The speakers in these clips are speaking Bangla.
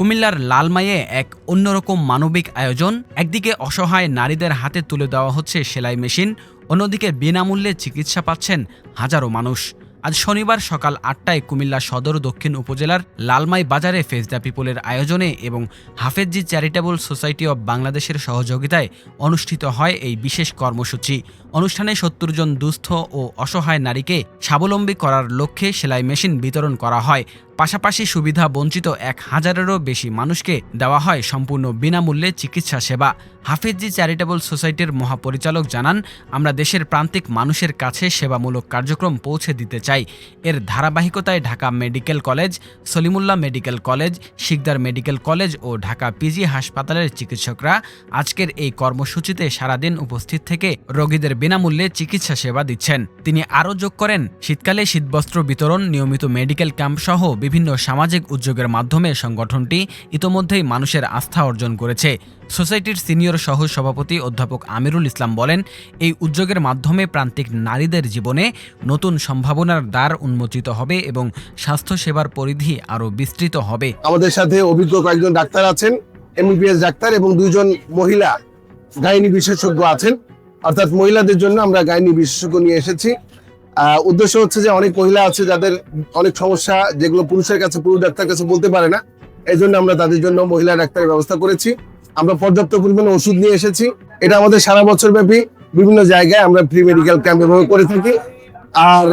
কুমিল্লার লালমাইয়ে এক অন্যরকম মানবিক আয়োজন। একদিকে অসহায় নারীদের হাতে তুলে দেওয়া হচ্ছে সেলাই মেশিন, অন্যদিকে বিনামূল্যে চিকিৎসা পাচ্ছেন হাজারো মানুষ। আজ শনিবার সকাল আটটায় কুমিল্লা সদর দক্ষিণ উপজেলার লালমাই বাজারে ফেজ দ্য পিপলের আয়োজনে এবং হাফেজজি চ্যারিটেবল সোসাইটি অব বাংলাদেশের সহযোগিতায় অনুষ্ঠিত হয় এই বিশেষ কর্মসূচি। অনুষ্ঠানে সত্তর জন দুস্থ ও অসহায় নারীকে স্বাবলম্বী করার লক্ষ্যে সেলাই মেশিন বিতরণ করা হয়। পাশাপাশি সুবিধা বঞ্চিত এক হাজারেরও বেশি মানুষকে দেওয়া হয় সম্পূর্ণ বিনামূল্যে চিকিৎসা সেবা। হাফিজি চ্যারিটেবল সোসাইটির মহাপরিচালক জানান, আমরা দেশের প্রান্তিক মানুষের কাছে সেবামূলক কার্যক্রম পৌঁছে দিতে চাই। এর ধারাবাহিকতায় Dhaka medical college, Salimullah medical college, Sikdar medical college ও ঢাকা পিজি হাসপাতালের চিকিৎসকরা আজকের এই কর্মসূচিতে সারাদিন উপস্থিত থেকে রোগীদের বিনামূল্যে চিকিৎসা সেবা দিচ্ছেন। তিনি আরও যোগ করেন, শীতকালে শীতবস্ত্র বিতরণ, নিয়মিত মেডিকেল ক্যাম্প সহ বিভিন্ন সামাজিক উদ্যোগের মাধ্যমে সংগঠনটি ইতোমধ্যেই মানুষের আস্থা অর্জন করেছে। সোসাইটির সিনিয়র সহ সভাপতি অধ্যাপক আমিরুল ইসলাম বলেন, এই উদ্যোগের মাধ্যমে প্রান্তিক নারীদের জীবনে নতুন সম্ভাবনার দ্বার উন্মোচিত হবে এবং স্বাস্থ্যসেবার পরিধি আরও বিস্তৃত হবে। আমাদের সাথে অভিজ্ঞ কয়েকজন ডাক্তার আছেন, এমবিবিএস ডাক্তার এবং দুইজন মহিলা গাইনি বিশেষজ্ঞ আছেন। অর্থাৎ মহিলাদের জন্য আমরা গাইনি বিশেষজ্ঞ নিয়ে এসেছি। উদ্দেশ্য হচ্ছে যে অনেক মহিলা আছে যাদের অনেক সমস্যা যেগুলো পুরুষের কাছে, পুরুষ ডাক্তার কাছে বলতে পারে না। এই জন্য আমরা তাদের জন্য মহিলা ডাক্তারের ব্যবস্থা করেছি। আমরা পর্যাপ্ত পরিমাণে ওষুধ নিয়ে এসেছি। এটা আমাদের সারা বছর ব্যাপী বিভিন্ন জায়গায় আমরা প্রি মেডিকেল ক্যাম্প এভাবে করে থাকি। আর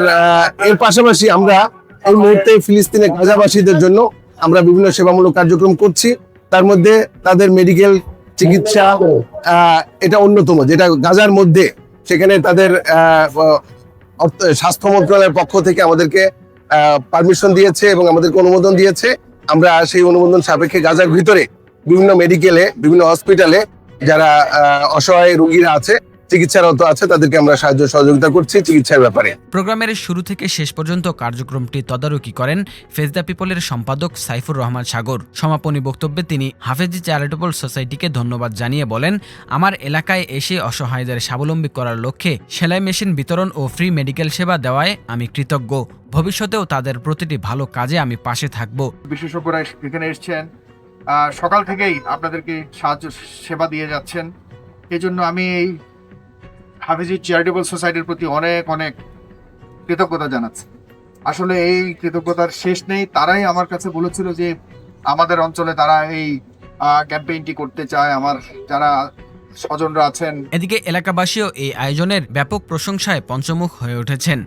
এর পাশাপাশি আমরা এই মুহূর্তে ফিলিস্তিনের গাজাবাসীদের জন্য আমরা বিভিন্ন সেবামূলক কার্যক্রম করছি। তার মধ্যে তাদের মেডিকেল চিকিৎসা এটা অন্যতম, যেটা গাজার মধ্যে, সেখানে তাদের স্বাস্থ্য মন্ত্রণালয়ের পক্ষ থেকে আমাদেরকে পারমিশন দিয়েছে এবং আমাদেরকে অনুমোদন দিয়েছে। আমরা সেই অনুমোদন সাপেক্ষে গাজার ভিতরে বিভিন্ন মেডিকেলে বিভিন্ন হসপিটালে যারা অসহায় রোগীরা আছে চিকিৎসারত আছে তাদেরকে আমরা সাহায্য সহযোগিতা করছি চিকিৎসার ব্যাপারে। প্রোগ্রামের শুরু থেকে শেষ পর্যন্ত কার্যক্রমটি তদারকি করেন ফেজ দ্য পিপলের সম্পাদক সাইফুর রহমান সাগর। সমাপনী বক্তব্যে তিনি হাফেজি চ্যারিটেবল সোসাইটিকে ধন্যবাদ জানিয়ে বলেন আমার এলাকায় এসে অসহায়দের স্বাবলম্বী করার লক্ষ্যে সেলাই মেশিন বিতরণ ও ফ্রি মেডিকেল সেবা দেওয়ায় আমি কৃতজ্ঞ। ভবিষ্যতেও তাদের প্রতিটি ভালো কাজে আমি পাশে থাকব। বিশেষজ্ঞরা এখানে এসছেন। সকাল থেকেই আপনাদেরকে সাহায্য সেবা দিয়ে যাচ্ছেন। এই জন্য আমি এই হাফিজি চ্যারিটেবল সোসাইটির প্রতি অনেক অনেক কৃতজ্ঞতা জানাচ্ছে। আসলে এই কৃতজ্ঞতার শেষ নেই। তারাই আমার কাছে বলেছিল যে আমাদের অঞ্চলে তারা এই ক্যাম্পেইনটি করতে চায়। আমার যারা স্বজনরা আছেন এদিকে এলাকাবাসীও এই আয়োজনের ব্যাপক প্রশংসায় পঞ্চমুখ হয়ে উঠেছেন।